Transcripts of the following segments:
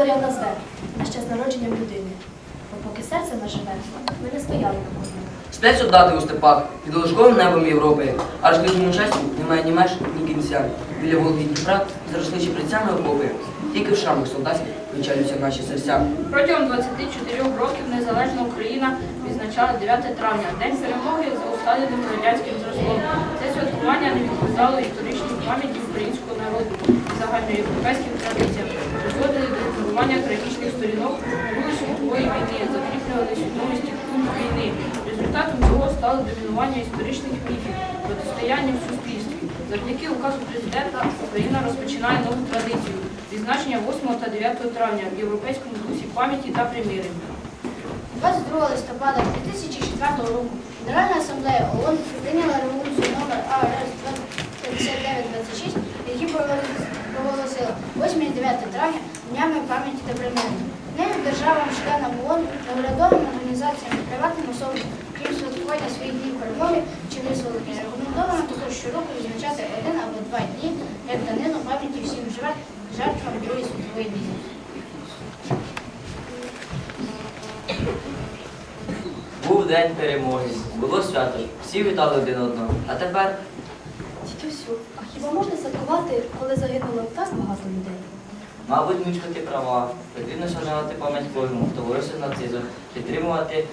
історія нас веде на ще з народженням людини. Бо поки серце наживе, ми не стояли на кожному. Сплять солдати у степах під ложковим небом Європи, аж скажімо часу немає ні меж, ні кінця. Біля Волги Дніпра заросли чеприцями окопи. Тільки в шрамах солдатів вичалюються наші серця. Протягом 24 років незалежна Україна відзначала 9 травня, День перемоги за усталеним радянським зразком. Це святкування не відповідало історичній пам'яті українського народу і загальноєвропейським традиціям, призводили до ігнорування трагічних сторінок світової війни, закріплювали свідомості війни. Результатом цього стало домінування історичних міфів, протистояння в суспільстві. Завдяки указу президента Україна розпочинає нову традицію відзначення 8 та 9 травня в європейському дусі пам'яті та примирення. 22 листопада 2004 року Генеральна асамблея ООН прийняла резолюцію номер АРС 5926, які проголосила 8 і 9 травня днями пам'яті та примирення. Нею державам-членам ООН, неурядовим організаціям і приватним особам, крім святкування своїх днів перемоги чи визволення, рекомендовано також щороку відзначати один або два дні як данину пам'яті всім жертвам Другої світової війни. Був день перемоги, було свято, всі вітали один одного. А тепер Дідусю, а хіба можна святкувати, коли загинуло так багато людей? Мабуть, Мічко, ти права. Потрібно шанувати пам'ять кожному, хто боровся з нацизмом, підтримувати,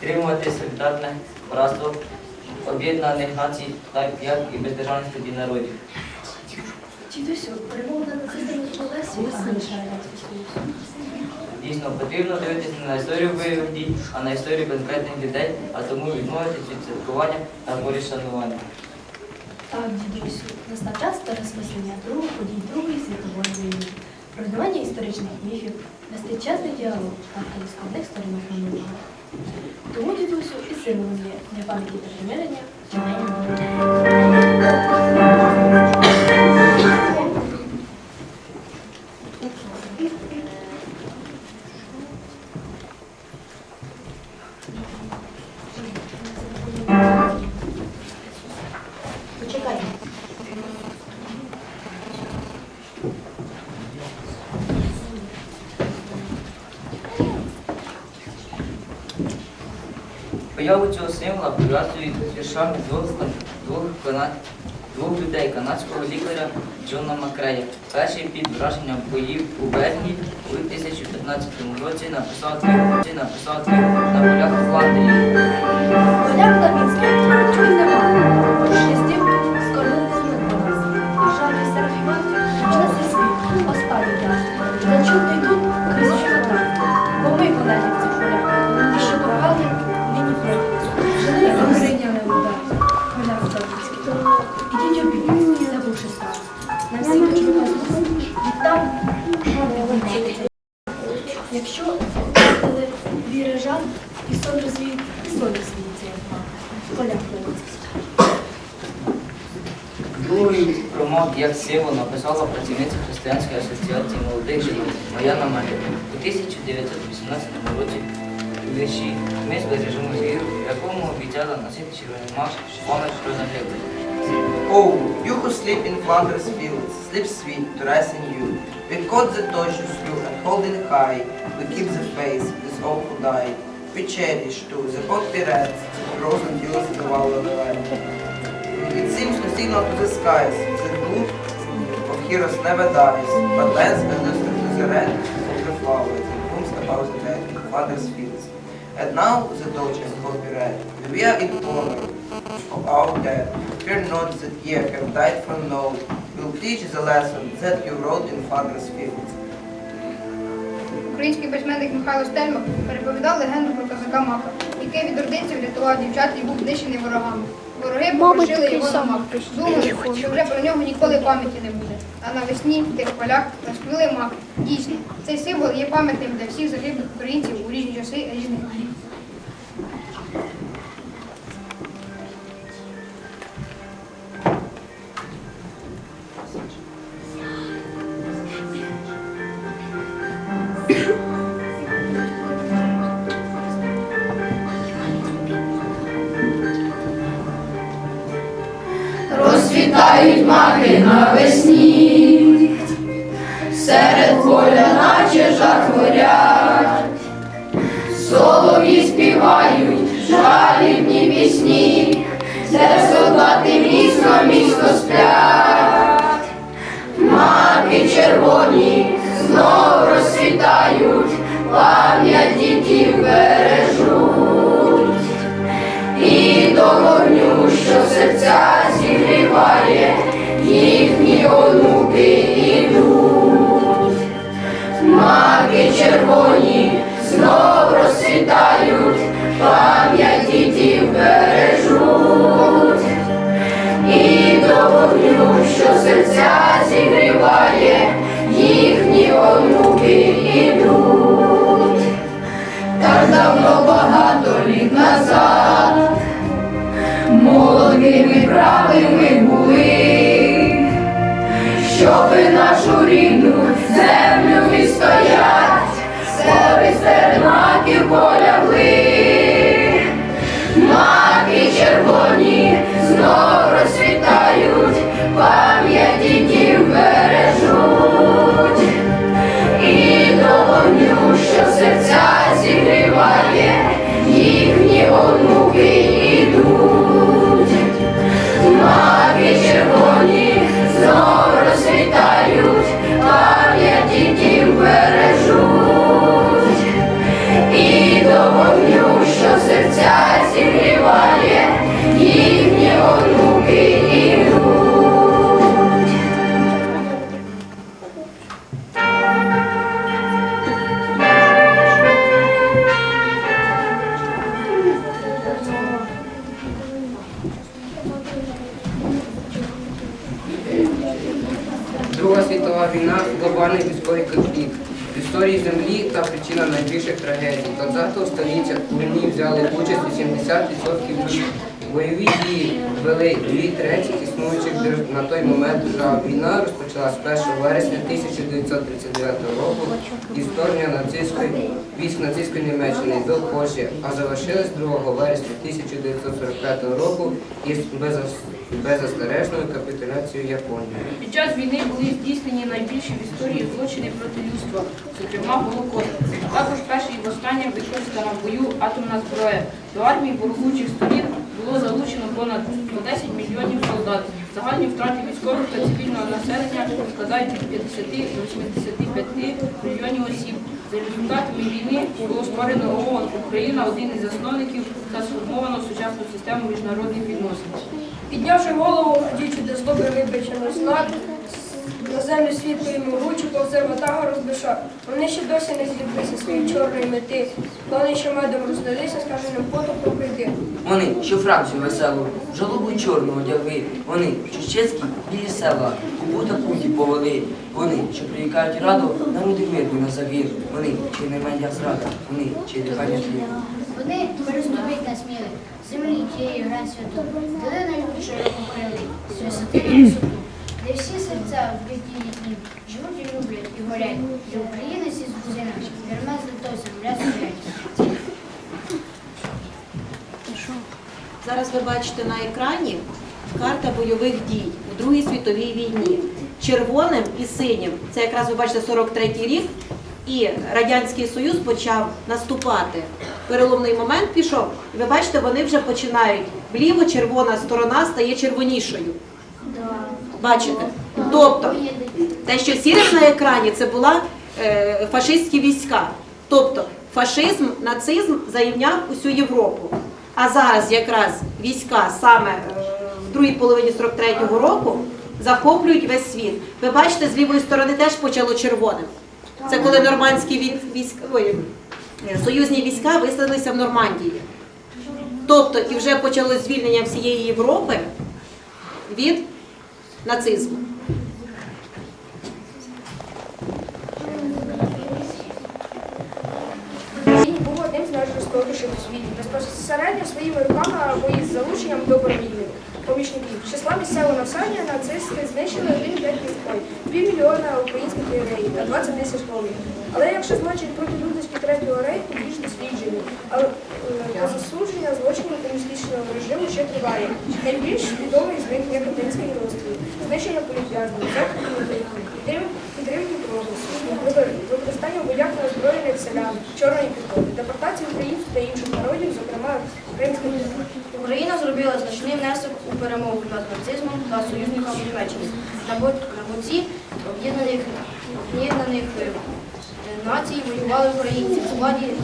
підтримувати солідарне братство об'єднаних націй, так як і бездержавних тоді народів. Дідусю, перемога над нацистами а не лише радянський Дійсно, потрібно дивитися не на історію бойових дій, а на історію конкретних людей, а тому відмовитися від святкування та борі шанування. Дідусю, настав час переосмислення других подій Другої світової війни, руйнування історичних міфів, вести чесний діалог та складних сторінок минулого. Тому, дідусю, і символом є для пам'яті та примирення. Появу цього символа пов'язують з віршами двох, двох, кана- двох людей канадського лікаря Джона Макрея. Перший під враженням боїв у Бельгії у 2015 році написав написав на полях Фландрії. Якому обіцяла червоний пам'ять про загиблих. Oh, you who sleep in Flanders fields, sleep sweet to rise in you. We caught the torches slew and holding high, we keep the with all who died. We cherish too the poppy reds, the frozen hills the the land. It seems to signal to the skies that blood of heroes never dies, but lends a lustre to the red of the flowers that blooms about the dead in Flanders fields. And now the torch and poppy red, we are in honor of our dead. Fear not that ye have died for no. Will teach the lesson that you wrote in Flanders fields. Український письменник Михайло Стельмах переповідав легенду про козака Мака, який від ординців врятував дівчат і був знищений ворогами. Вороги попросили його на мак, думали, що вже про нього ніколи пам'яті не буде. А навесні в тих полях розквіли мак. Дійсно, цей символ є пам'ятним для всіх загиблих українців у різні часи різних співають жалібні пісні, де солдати міцно, міцно сплять. Маки червоні знов розцвітають, пам'ять дітів бережуть. І до вогню, що серця зігріває, їхні онуки ідуть. Маки червоні знов розцвітають, пам'ять дітів бережуть. І до вогню, що серця зігріває, їхні онуки ідуть. 1939 року вторгнення нацистської військ нацистської Німеччини до Польщі, а завершилась 2 вересня 1945 року із беззастережною капітуляцією Японії. Під час війни були здійснені найбільші в історії злочини проти людства, зокрема Голокост. Також перший і востаннє використана в бою атомна зброя. До армії ворогучих сторін було залучено понад 110 мільйонів солдат. Загальні втрати військових та цивільного населення складають від 50 до 85 мільйонів осіб. За результатами війни було створено ООН Україна, один із засновників та сформовано сучасну систему міжнародних відносин. Піднявши голову, діючи до слова вибачено знак, на землю світло йому ручі повзе ватага розбиша. Вони ще досі не зліплися своєї чорної мети. Вони ще медом роздалися, скаженим потом прийди. Вони, що фракцію веселу, жалобу чорну одягли. Вони, що щецькі білі села, купу та путі повели. Вони, що прирікають раду, народи мирні на загин. Вони, чи не меня зрада, вони, чи дихання тлі. Вони переступить на сміли, землі тієї грань святу, долина лючої покрили, з висоти на висоту, де всі серця в бідні дні живуть і люблять і горять, де українець із грузина, гермес до той земля стоять. Зараз ви бачите на екрані карта бойових дій у Другій світовій війні. Червоним і синім це якраз ви бачите 43-й рік, і Радянський Союз почав наступати. Переломний момент пішов, і ви бачите, вони вже починають вліво, червона сторона стає червонішою. Бачите? Тобто, те, що сіре на екрані, це була е, фашистські війська. Тобто фашизм, нацизм зайняв усю Європу. А зараз якраз війська саме е, в другій половині 43-го року захоплюють весь світ. Ви бачите, з лівої сторони теж почало червоним. Це коли нормандські війська, ой, е, союзні війська висадилися в Нормандії. Тобто і вже почало звільнення всієї Європи від нацизму. Був одним з найжорстокіших у світі, безпосередньо своїми руками або із залученням добровільних помічників. Числа місцевого населення нацисти знищили 1,5 міської, півмільйона українських євреїв та 20 тисяч ромів. Але якщо злочин проти людності третього рейху більш досліджений, але засудження злочинів комуністичного режиму ще триває. Найбільш відомий з них є Катинський розстріл, знищення політв'язнів, захід підтримки прогресу. викор- використання вояк неозброєних селян, чорної підходи, депортації українців та інших народів, зокрема татар. Україна зробила значний внесок у перемогу над нацизмом та союзниками Німеччини. На на боці об'єднаних об'єднаних е, націй воювали українці. В складі е,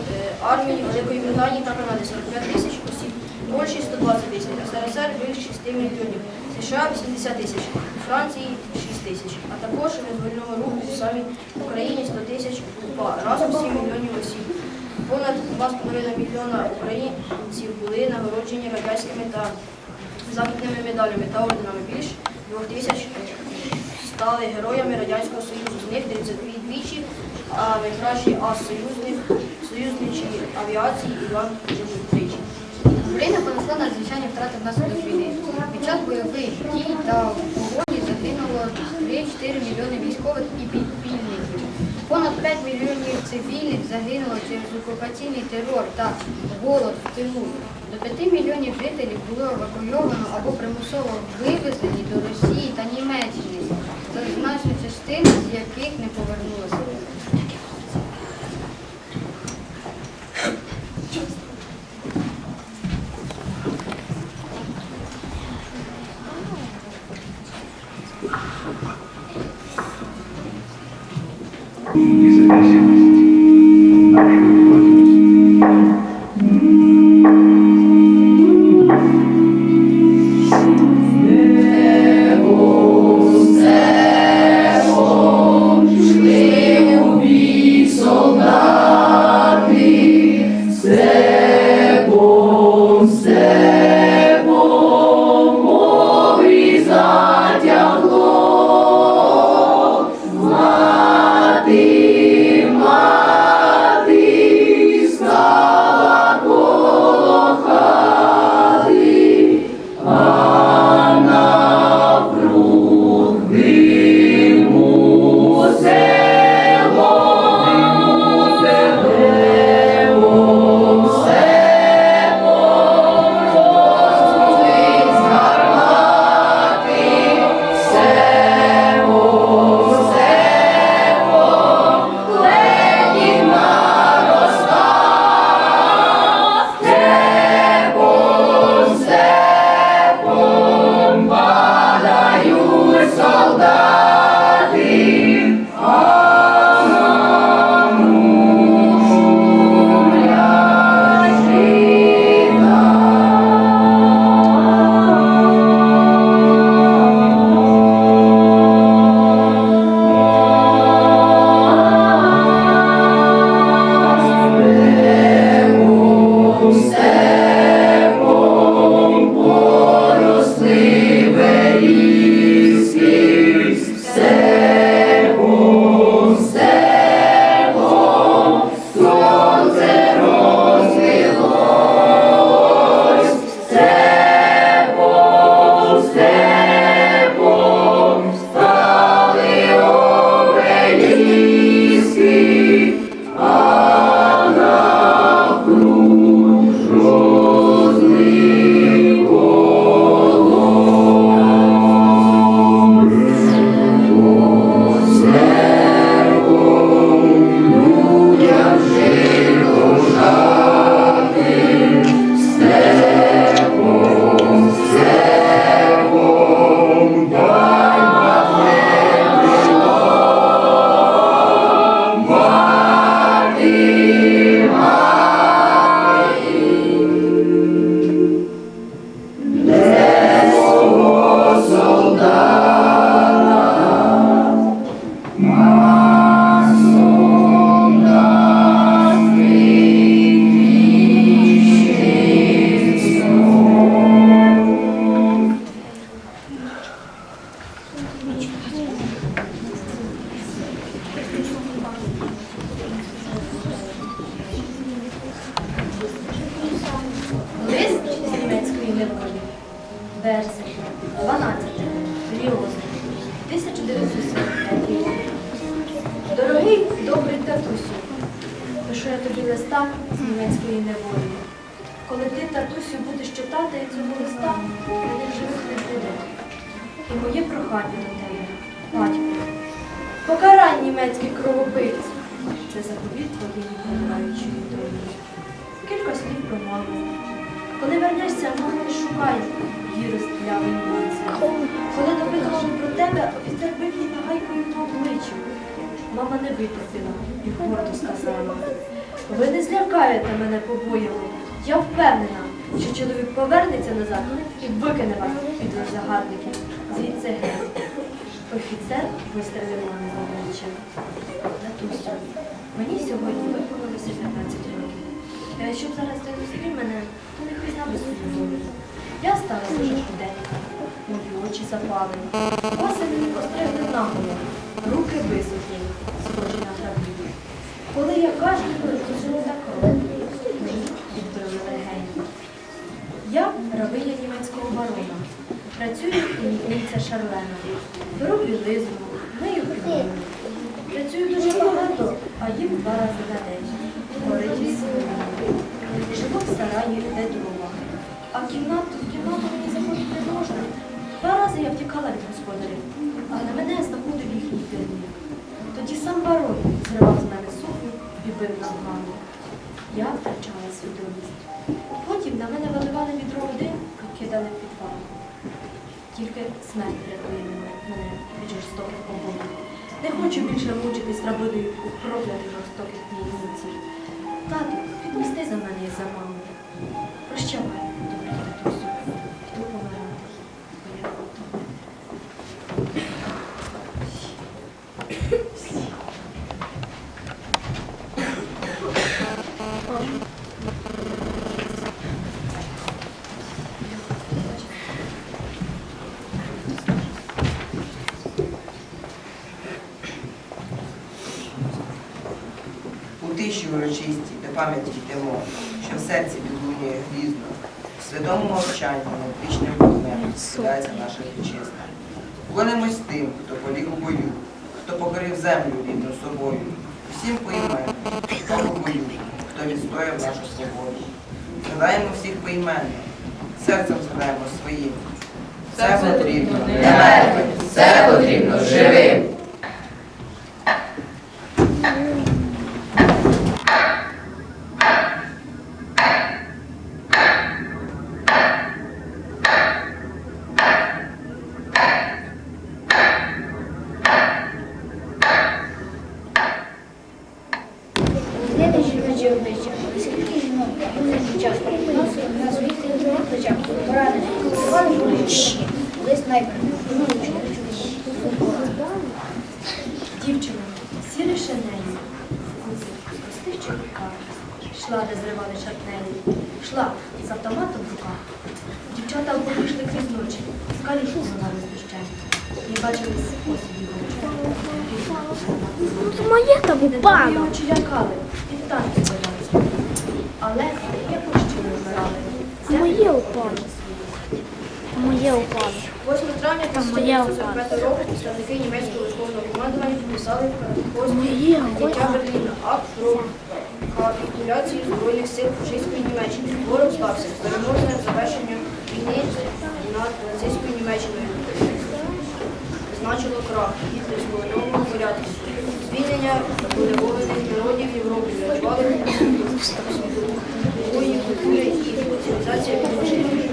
армії Великої Британії та Канади 45 тисяч осіб, Польщі 120 тисяч, СРСР більше 6 мільйонів, США 80 тисяч, Франції 6 тисяч, а також визвольного руху в самій Україні 100 тисяч УПА, разом 7 мільйонів осіб. Понад 2,5 мільйона українців були нагороджені радянськими та західними медалями та орденами. Більш 2 тисяч стали героями Радянського Союзу. З них 32 двічі, а найкращий ас союзник, союзничій авіації Іван тричі. Україна понесла надзвичайні втрати внаслідок війни. Під час бойових дій та вогоні загинуло 3-4 мільйони військових і підпільників. Понад 5 мільйонів цивільних загинуло через окупаційний терор та голод в тилу. До 5 мільйонів жителів було евакуйовано або примусово вивезені до Росії та Німеччини, значна частина з яких не повернулася. Лист бив її нагайкою по обличчю. Мама не витерпіла і гордо сказала. Ви не злякаєте мене побоями. Я впевнена, що чоловік повернеться назад і викине вас під загарбників. Звідси геть. Офіцер вистрелив мене в обличчя. Татусю, мені сьогодні виповнилося 15 років. Е, Щоб зараз ти зустрів мене, то нехай знав би свою долю. Я стала дуже худенька, мої очі запали. Коси мені постригли наголо, руки висохлі, схожі на граблі. Коли я кажу, кров. Мені відбили легені. Я рабиня німецького барона. Працюю у німця Шарлена. Беру білизну, мию кухню. Працюю дуже багато, а їм два рази на день. Горить Живу в сараї, де дрова. А кімнату, в кімнату мені заходити можна. Два рази я втікала від господарів, але мене знаходив їхній керівник. Тоді сам барон зривав з мене сукню і бив ногами. Я втрачала свідомість. Потім на мене виливали відро води і кидали в підвал. Тільки смерть рятує мене, від жорстоких поборів. Не хочу більше мучитись рабиною у проклятих жорстоких німців. Тату, відпусти за мене і за маму. Прощавай, добрий татусю. Йду помирати. бо я готова. У тиші урочисті до пам'яті йдемо, що в серці відлунює грізно. В святому мовчанні над вічним вогнем сідається наша вітчизна. Клонимось тим, хто поліг у бою, хто покорив землю рідну собою. Всім поіменно, хто у бою, хто відстояв нашу свободу. Згадаємо всіх поіменно, серцем згадаємо своїм. Все потрібно не мертвим, Все потрібно живим. Автоматом в руках. Дівчата обійшли крізь ночі, скалі шумила розпущені. І бачили осіб його очі. Моє там Недовгі очі лякали, і в танці вдалися. Але як кущі не вмирали. Моє упало. Моє упало. 8 травня моя 1945 року представники німецького військового командування підписали в Моє Берліна акт про капітуляцію Збройних сил фашистської Німеччини. Ворог стався переможним завершенням війни над нацистською Німеччиною. Значило крах гітлерського нового порядку. Звільнення поневолених народів Європи врятували світової культури і цивілізація відношення.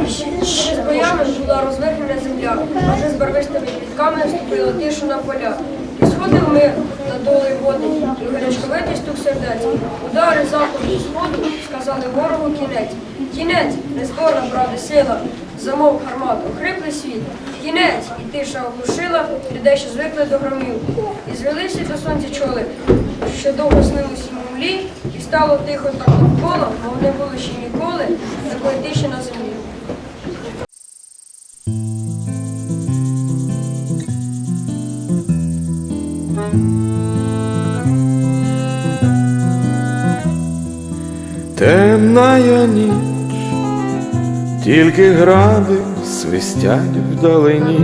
Берлін. З боями була розвернена земля, а вже з барвистими квітками вступила тишу на поля. І сходив мир на доли води, і гарячковитий стук сердець. Удари заходу і сходу сказали ворогу кінець. Кінець, незборна, правда, сила, замов гармат, охриплий світ. Кінець, і тиша оглушила, людей, що звикли до громів. І звелися до сонця чоли, що довго снилися в млі, і стало тихо так навколо, мов не було ще ніколи такої тиші на землі. Темная ніч, тільки гради свистять вдалині,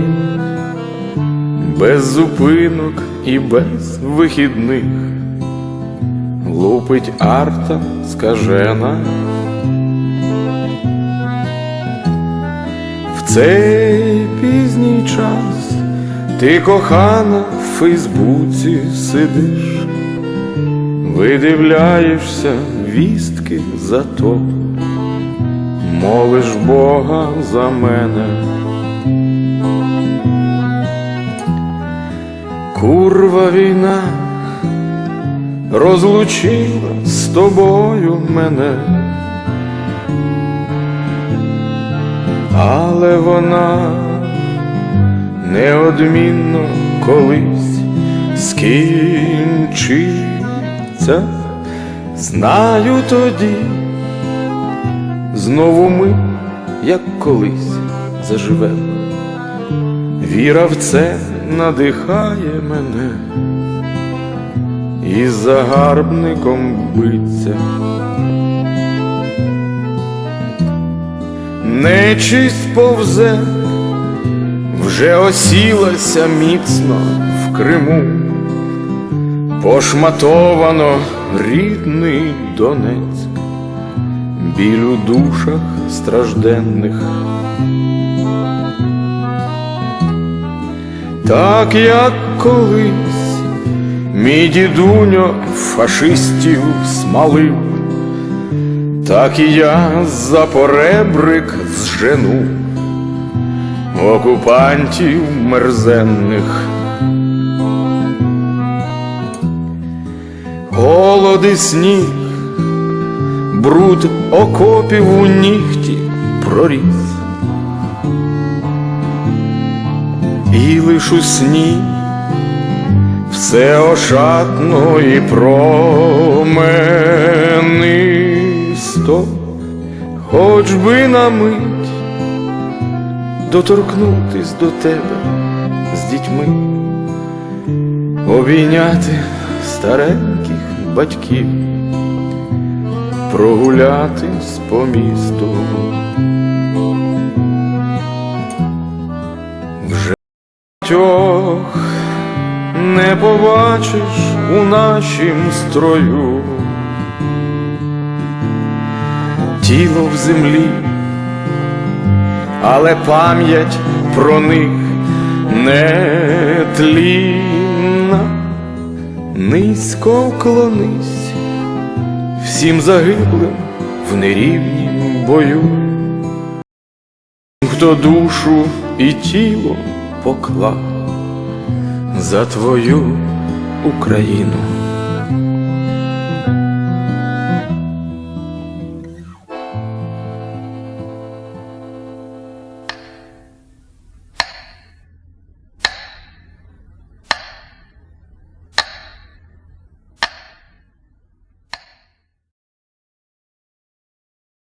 без зупинок і без вихідних, лупить арта скажена. В цей пізній час ти кохана Фейсбуці сидиш, видивляєшся вістки за то, молиш Бога за мене. Курва війна розлучила з тобою мене, але вона неодмінно колись скінчиться, знаю тоді, знову ми, як колись, заживемо. Віра в це надихає мене і загарбником биться. Нечисть повзе, вже осілася міцно в Криму, пошматовано рідний Донецьк, біль у душах стражденних. Так як колись мій дідуньо фашистів смалив, так і я за поребрик зжену окупантів мерзенних. Голод і сніг, бруд окопів у нігті проріс. І лиш у сні все ошатно і променисто, хоч би на мить доторкнутись до тебе з дітьми, обійняти стареньких батьків, прогулятись по місту. Вже Тьох не побачиш у нашім строю, тіло в землі, але пам'ять про них не тлінна, низько вклонись всім загиблим в нерівнім бою, хто душу і тіло поклав за твою Україну.